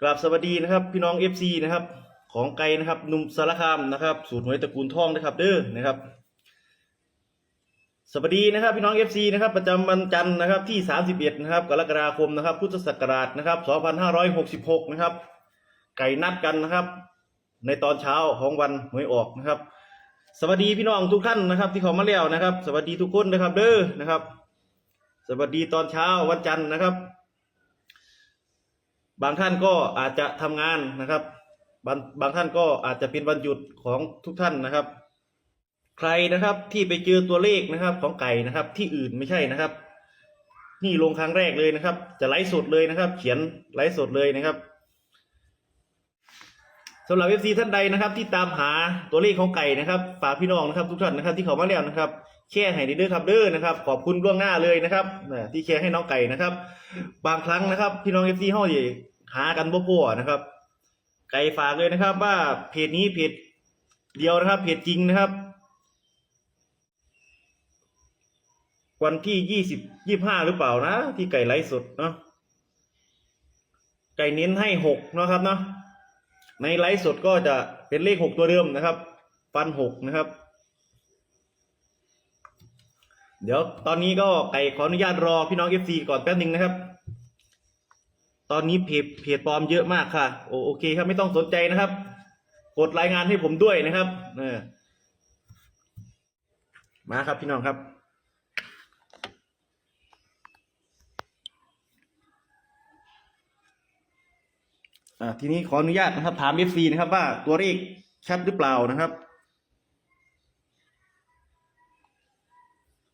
กราบสวัสดีนะครับ พี่น้อง FC นะครับ ของไกลนะครับหนุ่มสารคามนะครับ สูตรหวยตระกูลทองนะครับ เด้อนะครับ สวัสดีนะครับ พี่น้อง FC นะครับ ประจำวันจันทร์นะครับที่ 31 นะครับกรกฎาคมนะครับ พุทธศักราชนะครับ 2566 นะครับ ไก่นัดกันนะครับ ในตอนเช้าของวันหวยออกนะครับ สวัสดีพี่น้องทุกท่านนะครับ ที่เขามาแล้วนะครับ สวัสดีทุกคนนะครับ เด้อนะครับ สวัสดีตอนเช้าวันจันทร์นะครับ บางท่านก็อาจจะทำงานนะครับ บางบางท่านก็อาจจะเป็นวันหยุดของทุกท่านนะครับ ใครนะครับที่ไปเจอตัวเลขนะครับของไก่นะครับ ที่อื่นไม่ใช่นะครับ นี่ลงครั้งแรกเลยนะครับ จะไลฟ์สดเลยนะครับ เขียนไลฟ์สดเลยนะครับสำหรับเอฟซีท่านใดนะครับ ที่ตามหาตัวเลขของไก่นะครับฝากพี่น้องนะครับ ทุกท่านนะครับ ที่เขามาแล้วนะครับ แชร์ให้เด้อครับเด้อนะครับ ขอบคุณล่วงหน้าเลยนะครับนะที่แชร์ให้น้องไก่นะครับ บางครั้งนะครับ พี่น้องเอฟซีห้องใหญ่หากันบ่พอนะครับ ไก่ฝากเลยนะครับ ว่าเพจนี้เพจเดียวนะครับ เพจจริงนะครับ วันที่ยี่สิบยี่ห้าหรือเปล่านะ ที่ไก่ไลฟ์สดเนาะไก่เน้นให้หกนะครับเนาะในไลฟ์สดก็จะเป็นเลขหกตัวเดิมนะครับ ฟันหกนะครับ เดี๋ยวตอนนี้ก็ไก่ขออนุญาตรอพี่น้องเอฟซีก่อนแป๊บหนึ่งนะครับ ตอนนี้เพจเพจปลอมเยอะมากค่ะ โอโอเคครับไม่ต้องสนใจนะครับ กดรายงานให้ผมด้วยนะครับเออมาครับพี่น้องครับอ่าทีนี้ขออนุญาตนะครับ ถามเอฟซีนะครับว่าตัวเลขชัดหรือเปล่านะครับ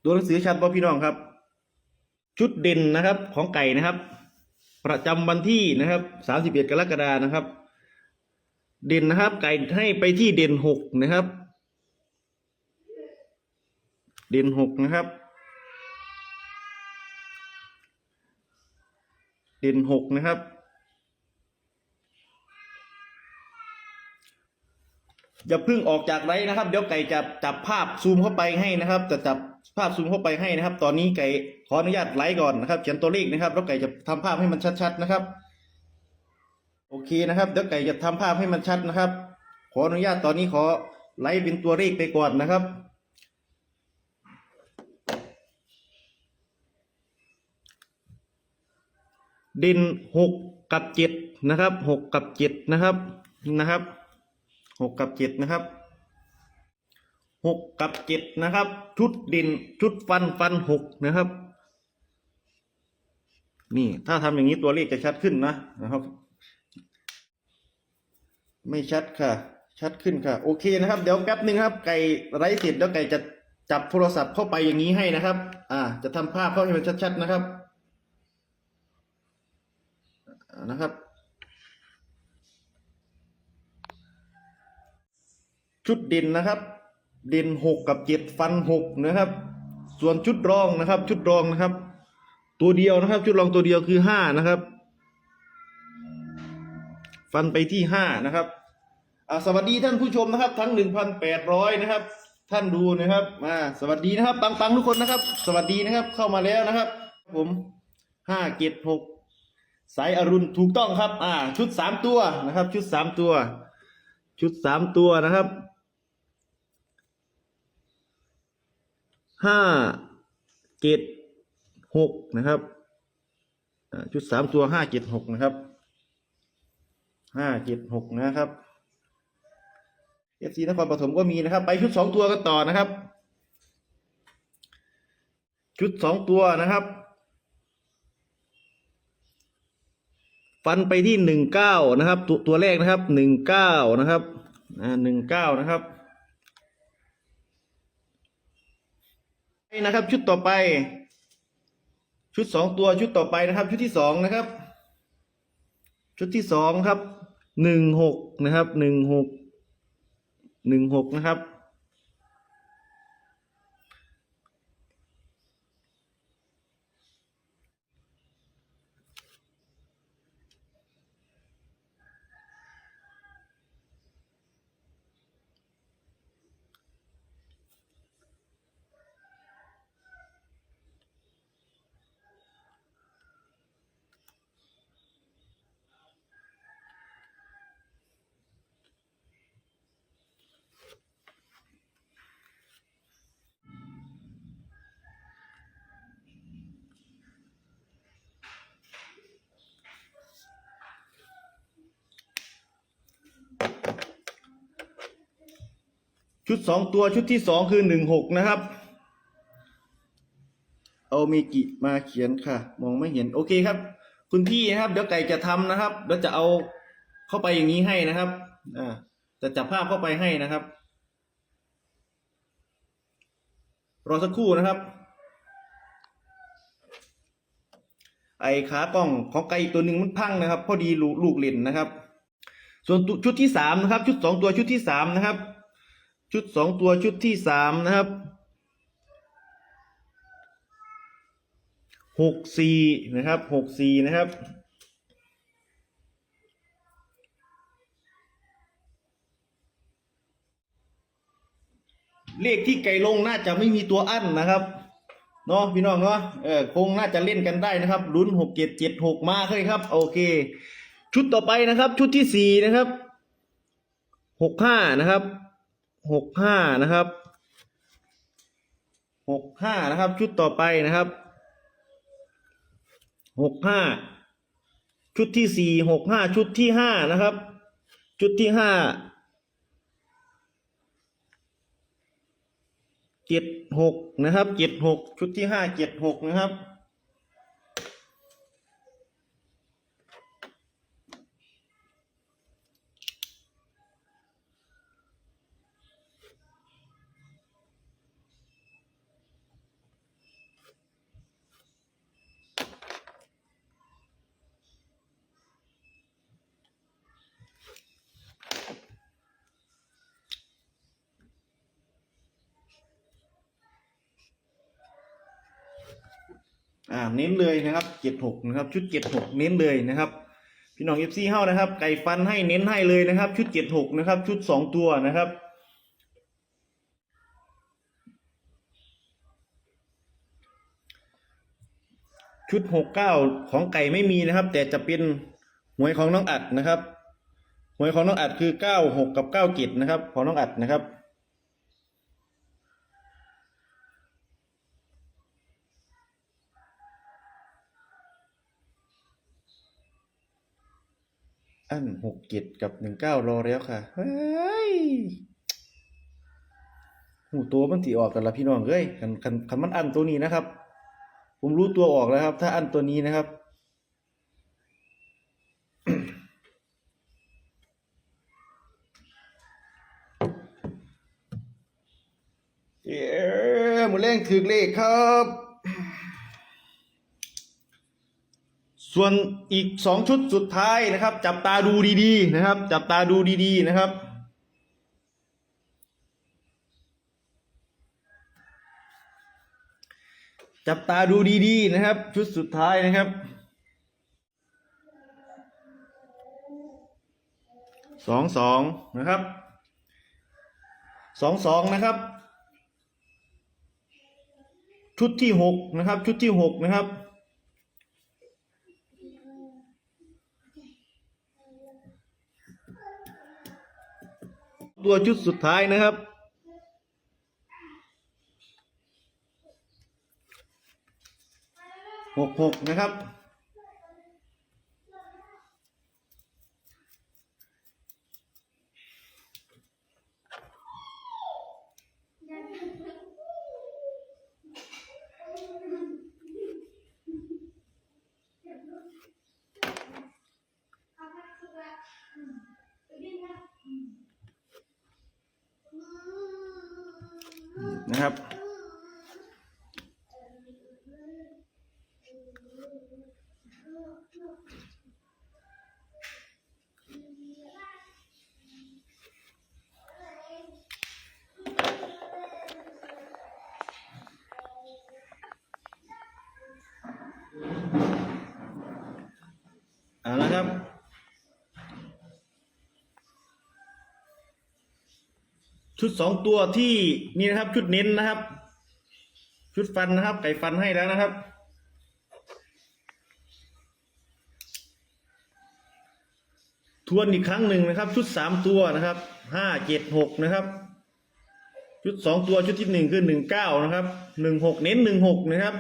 ตัวหนังสือชัดป่ะพี่น้องครับ ชุดเด่นนะครับของไก่นะครับ ประจำวันที่นะครับสามสิบเอ็ดกรกฎานะครับ เด่นนะครับ ไก่ให้ไปที่เด่นหกนะครับ เด่นหกนะครับ เด่นหกนะครับอย่าเพิ่งออกจากไลฟ์นะครับ เดี๋ยวไก่จะจับภาพซูมเข้าไปให้นะครับ จะจับ ภาพซูมเข้าไปให้นะครับ ตอนนี้ไก่ขออนุญาตไลฟ์ก่อนนะครับเขียนตัวเลขนะครับแล้วไก่จะทำภาพให้มันชัดๆนะครับ โอเคนะครับเดี๋ยวไก่จะทำภาพให้มันชัดนะครับ ขออนุญาตตอนนี้ขอไลฟ์เป็นตัวเลขไปก่อนนะครับด่นหกกับเจ็ดนะครับหกกับเจ็ดนะครับนะครับหกกับเจ็ดนะครับ หกกับเจ็ดนะครับ ชุดดินชุดฟันฟันหกนะครับ นี่ถ้าทำอย่างนี้ตัวเลขจะชัดขึ้นนะนะครับ ไม่ชัดค่ะ ชัดขึ้นค่ะ โอเคนะครับ เดี๋ยวแป๊บหนึ่งครับ ไก่ไร้เสร็จแล้วไก่จะจับโทรศัพท์เข้าไปอย่างนี้ให้นะครับ อ่า จะทำภาพเข้าให้มันชัดๆนะครับ นะครับชุดด่นนะครับ เด่นหกกับเจ็ดฟันหกนะครับ ส่วนชุดรองนะครับ ชุดรองนะครับ ตัวเดียวนะครับ ชุดรองตัวเดียวคือห้านะครับ ฟันไปที่ห้านะครับสวัสดีท่านผู้ชมนะครับ ทั้งหนึ่งพันแปดร้อยนะครับ ท่านดูนะครับมาสวัสดีนะครับปังปังๆทุกคนนะครับ สวัสดีนะครับ เข้ามาแล้วนะครับ ผมห้าเจ็ดหกสายอรุณถูกต้องครับ อ่า ชุดสามตัวนะครับ ชุดสามตัว ชุดสามตัวนะครับ ห้าเจ็ดหกนะครับชุดสามตัวห้าเจ็ดหกนะครับห้าเจ็ดหกนะครับเอฟซีนครปฐมก็มีนะครับ ไปชุดสองตัวกันต่อนะครับ ชุดสองตัวนะครับ ฟันไปที่หนึ่งเก้านะครับ ตัวตัวแรกนะครับหนึ่งเก้านะครับอ่าหนึ่งเก้านะครับ นะครับ ชุดต่อไป ชุดสองตัวชุดต่อไปนะครับ ชุดที่สองนะครับ ชุดที่สองครับหนึ่งหกนะครับหนึ่งหกหนึ่งหกนะครับ อ ชุดสองตัวชุดที่สองคือหนึ่งหกนะครับ เอาเมกิมาเขียนค่ะ มองไม่เห็นโอเคครับ คุณพี่นะครับ เดี๋ยวไก่จะทำนะครับเดี๋ยวจะเอาเข้าไปอย่างนี้ให้นะครับ อ่าจะจับภาพเข้าไปให้นะครับ รอสักครู่นะครับ ไอ้ขากล้องของไก่อีกตัวหนึ่งมันพังนะครับ พอดีลูลูกเล่นนะครับ ส่วนชุดที่สามนะครับ ชุดสองตัวชุดที่สามนะครับ ชุดสองตัวชุดที่สามนะครับหกสี่นะครับหกสี่นะครับเลขที่ไก่ลงน่าจะไม่มีตัวอั้นนะครับเนาะพี่น้องเนาะเออคงน่าจะเล่นกันได้นะครับลุ้นหกเจ็ดเจ็ดหกมาเลยครับ โอเค ชุดต่อไปนะครับ ชุดที่สี่นะครับหกห้านะครับ หกห้านะครับหกห้านะครับ ชุดต่อไปนะครับหกห้าชุดที่สี่หกห้าชุดที่ห้านะครับ ชุดที่ห้าเจ็ดหกนะครับเจ็ดหกชุดที่ห้าเจ็ดหกนะครับ อ่าเน้นเลยนะครับเจ็ดหกนะครับ ชุดเจ็ดหกเน้นเลยนะครับ พี่น้องเอฟซีเฮ้านะครับ ไก่ฟันให้เน้นให้เลยนะครับ ชุดเจ็ดหกนะครับ ชุดสองตัวนะครับชุดหกเก้าของไก่ไม่มีนะครับ แต่จะเป็นหวยของน้องอัดนะครับหวยของน้องอัดคือเก้าหกกับเก้าเจ็ดนะครับ ของน้องอัดนะครับ อันหกเจ็ดกับหนึ่งเก้ารอแล้วค่ะ เฮ้ยหูตัวมันตีออกกันละพี่น้องเอ้ยคันคันคันมันอันตัวนี้นะครับ ผมรู้ตัวออกแล้วครับ ถ้าอันตัวนี้นะครับเย้หมูแรงถือเลขครับ ส่วนอีกสองชุดสุดท้ายนะครับ จับตาดูดีๆนะครับ จับตาดูดีๆนะครับ จับตาดูดีๆนะครับ ชุดสุดท้ายนะครับสองสองนะครับสองสองนะครับ ชุดที่หกนะครับ ชุดที่หกนะครับ ตัวชุดสุดท้ายนะครับ หกหกนะครับ นะครับ เอาละครับ ชุดสองตัวที่นี่นะครับ ชุดเน้นนะครับ ชุดฟันนะครับ ไก่ฟันให้แล้วนะครับ ทวนอีกครั้งหนึ่งนะครับ ชุดสามตัวนะครับห้าเจ็ดหกนะครับ ชุดสองตัวชุดที่หนึ่งคือหนึ่งเก้านะครับหนึ่งหกเน้นหนึ่งหกนะครับ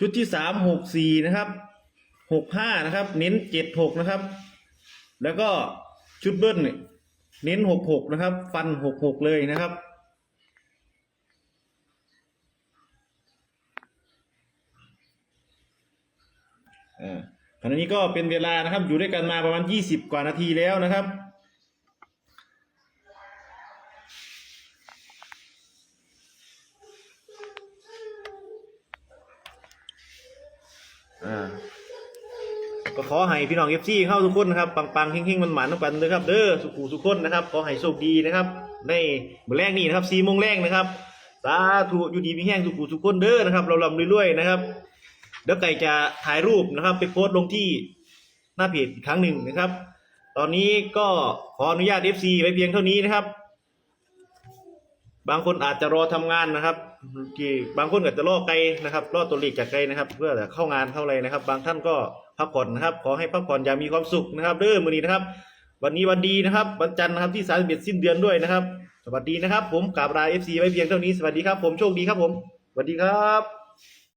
ชุดที่สามหกสี่นะครับหกห้านะครับ เน้นเจ็ดหกนะครับ แล้วก็ชุดเบิ้ลเนี่ย เน้นหกหกนะครับ ฟันหกหกเลยนะครับอ่าขณะนี้ก็เป็นเวลานะครับ อยู่ด้วยกันมาประมาณยี่สิบกว่านาทีแล้วนะครับ ก็ขอให้พี่น้องเอฟซีเข้าทุกคนนะครับปังๆเฮงๆมันหมานทุกกันเลยครับเด้อสุขุสุขคนนะครับขอให้โชคดีนะครับในมื้อแรกนี้นะครับสี่โมงแรกนะครับสาธุอยู่ดีมีแห้งสุขุสุขคนเด้อนะครับ เราลำรวยๆนะครับเดี๋ยวไก่จะถ่ายรูปนะครับ ไปโพสต์ลงที่หน้าเพจอีกครั้งหนึ่งนะครับ ตอนนี้ก็ขออนุญาต FC ไว้เพียงเท่านี้นะครับ บางคนอาจจะรอทำงานนะครับที่บางคนอาจจะรอไกลนะครับรอตัวเลขจากไกลนะครับ เพื่อจะเข้างานเข้าอะไรนะครับ บางท่านก็ พักผ่อนนะครับ ขอให้พักผ่อนอย่างมีความสุขนะครับเด้อมื้อนี้นะครับ วันนี้วันดีนะครับวันจันทร์นะครับที่31สิ้นเดือนด้วยนะครับ สวัสดีนะครับ ผมกราบลา FC ไว้เพียงเท่านี้สวัสดีครับ ผมโชคดีครับผมสวัสดีครับ